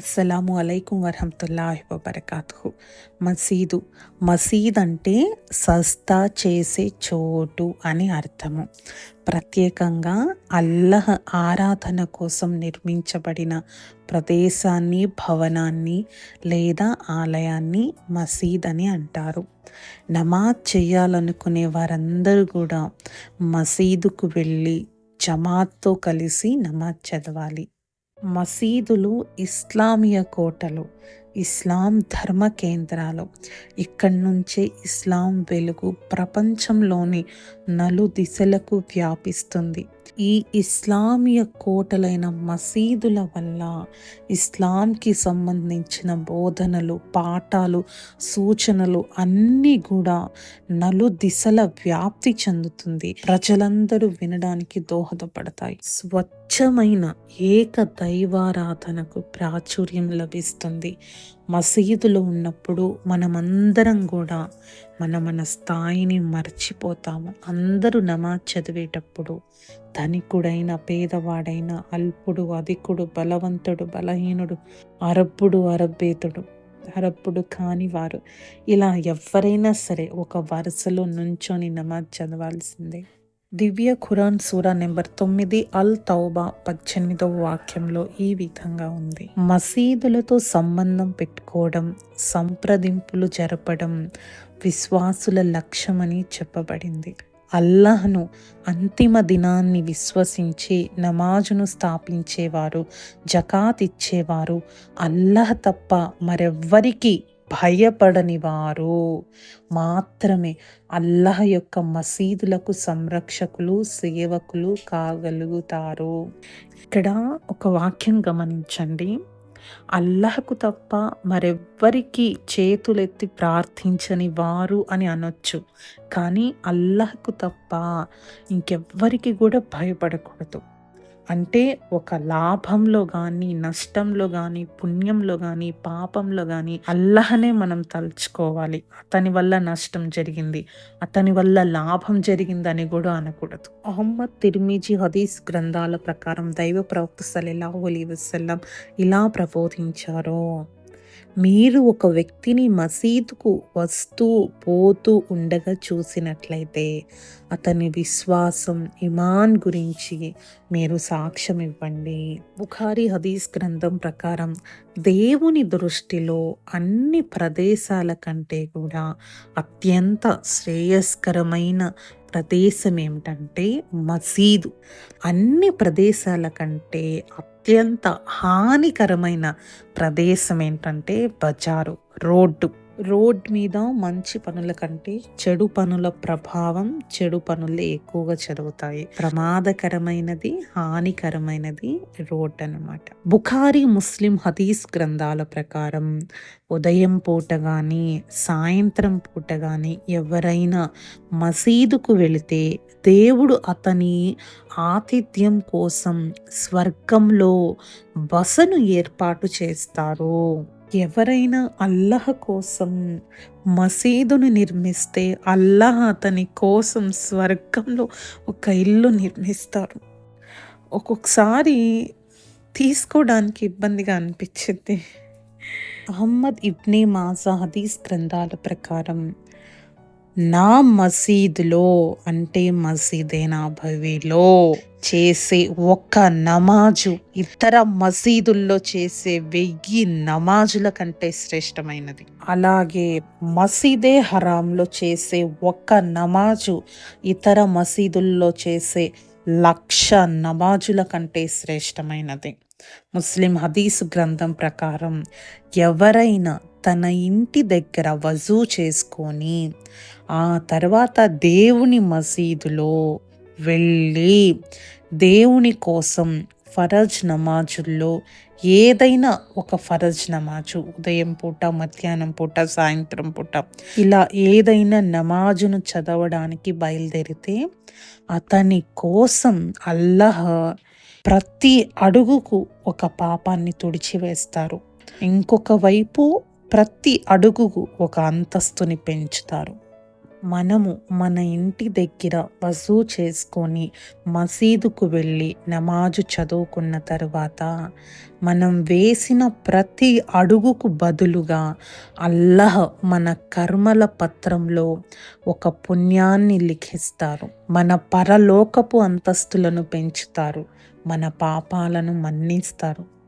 అస్సలాము అలైకుం వరహమతుల్లాహి వబర్కాతు మసీదు మసీద్ అంటే సస్తా చేసే చోటు అని అర్థము. ప్రత్యేకంగా అల్లహ ఆరాధన కోసం నిర్మించబడిన ప్రదేశాన్ని భవనాన్ని లేదా ఆలయాన్ని మసీద్ అని అంటారు. నమాజ్ చేయాలనుకునే వారందరూ కూడా మసీదుకు వెళ్ళి జమాత్తో కలిసి నమాజ్ చదవాలి. మసీదులు ఇస్లామియ కోటలు ఇస్లాం ధర్మ కేంద్రాలు. ఇక్కడి నుంచే ఇస్లాం వెలుగు ప్రపంచంలోని నలు దిశలకు వ్యాపిస్తుంది. ఈ ఇస్లామీయ కోటలైన మసీదుల వల్ల ఇస్లాంకి సంబంధించిన బోధనలు పాఠాలు సూచనలు అన్నీ కూడా నలు దిశల వ్యాప్తి చెందుతుంది. ప్రజలందరూ వినడానికి దోహదపడతాయి. స్వచ్ఛమైన ఏక దైవారాధనకు ప్రాచుర్యం లభిస్తుంది. మసీదులో ఉన్నప్పుడు మనమందరం కూడా మన మన స్థాయిని మర్చిపోతాము. అందరూ నమాజ్ చదివేటప్పుడు ధనికుడైన పేదవాడైన అల్పుడు అధికుడు బలవంతుడు బలహీనుడు అరబ్బుడు అరబ్బేతుడు అరబ్బుడు కాని వారు. ఇలా ఎవరైనా సరే ఒక వరుసలో నుంచొని నమాజ్ చదవాల్సిందే. దివ్య ఖురాన్ సూరా నెంబర్ తొమ్మిది అల్ తౌబా పద్దెనిమిదవ వాక్యంలో ఈ విధంగా ఉంది. మసీదులతో సంబంధం పెట్టుకోవడం సంప్రదింపులు జరపడం విశ్వాసుల లక్ష్యమని చెప్పబడింది. అల్లాహ్ను అంతిమ దినాన్ని విశ్వసించి నమాజును స్థాపించేవారు జకాత్ ఇచ్చేవారు అల్లాహ్ తప్ప మరెవ్వరికి భయపడని వారు మాత్రమే అల్లహ యొక్క మసీదులకు సంరక్షకులు సేవకులు కాగలుగుతారు. ఇక్కడ ఒక వాక్యం గమనించండి. అల్లహకు తప్ప మరెవ్వరికి చేతులెత్తి ప్రార్థించని వారు అని అనొచ్చు. కానీ అల్లహకు తప్ప ఇంకెవ్వరికి కూడా భయపడకూడదు. అంటే ఒక లాభంలో కానీ నష్టంలో కానీ పుణ్యంలో కానీ పాపంలో కానీ అల్లహనే మనం తలుచుకోవాలి. అతని వల్ల నష్టం జరిగింది అతని వల్ల లాభం జరిగిందని కూడా అనకూడదు. అహమ్మద్ తిరిమిజీ హదీస్ గ్రంథాల ప్రకారం దైవ ప్రవక్త సలెలాహు అలీ వసల్లం ఇలా ప్రబోధించారు. మీరు ఒక వ్యక్తిని మసీదుకు వస్తూ పోతూ ఉండగా చూసినట్లయితే అతని విశ్వాసం ఇమాన్ గురించి మీరు సాక్ష్యం ఇవ్వండి. బుఖారి హదీస్ గ్రంథం ప్రకారం దేవుని దృష్టిలో అన్ని ప్రదేశాల కంటే కూడా అత్యంత శ్రేయస్కరమైన ప్రదేశం ఏమిటంటే మసీదు. అన్ని ప్రదేశాల కంటే అత్యంత హానికరమైన ప్రదేశం ఏంటంటే బజారు రోడ్డు. రోడ్ మీద మంచి పనుల కంటే చెడు పనుల ప్రభావం చెడు పనులే ఎక్కువగా జరుగుతాయి ప్రమాదకరమైనది హానికరమైనది రోడ్ అనమాట బుఖారీ ముస్లిం హదీస్ గ్రంథాల ప్రకారం ఉదయం పూట కానీ సాయంత్రం పూట కానీ ఎవరైనా మసీదుకు వెళితే దేవుడు అతని ఆతిథ్యం కోసం స్వర్గంలో బసను ఏర్పాటు చేస్తారు ఎవరైనా అల్లహ కోసం మసీదును నిర్మిస్తే అల్లహ అతని కోసం స్వర్గంలో ఒక ఇల్లు నిర్మిస్తారు. ఒక్కొక్కసారి తీసుకోవడానికి ఇబ్బందిగా అనిపించింది. అహమ్మద్ ఇబ్నే మాజా హదీస్ గ్రంథాల ప్రకారం నా మసీదులో అంటే మసీదే భవిలో చేసే ఒక్క నమాజు ఇతర మసీదుల్లో చేసే వెయ్యి నమాజుల కంటే శ్రేష్టమైనది. అలాగే మసీదే హరాంలో చేసే ఒక్క నమాజు ఇతర మసీదుల్లో చేసే లక్ష నమాజుల కంటే శ్రేష్టమైనది. ముస్లిం హదీసు గ్రంథం ప్రకారం ఎవరైనా తన ఇంటి దగ్గర వజూ చేసుకొని ఆ తర్వాత దేవుని మసీదులో వెళ్ళి దేవుని కోసం ఫరజ్ నమాజుల్లో ఏదైనా ఒక ఫరజ్ నమాజు ఉదయం పూట మధ్యాహ్నం పూట సాయంత్రం పూట ఇలా ఏదైనా నమాజును చదవడానికి బయలుదేరితే అతని కోసం అల్లహ ప్రతి అడుగుకు ఒక పాపాన్ని తుడిచివేస్తారు. ఇంకొక వైపు ప్రతి అడుగుకు ఒక అంతస్తుని పెంచుతారు. మనము మన ఇంటి దగ్గర వసూ చేసుకొని మసీదుకు వెళ్ళి నమాజు చదువుకున్న తరువాత మనం వేసిన ప్రతి అడుగుకు బదులుగా అల్లహ మన కర్మల పత్రంలో ఒక పుణ్యాన్ని లిఖిస్తారు. మన పరలోకపు అంతస్తులను పెంచుతారు. మన పాపాలను మన్నిస్తారు.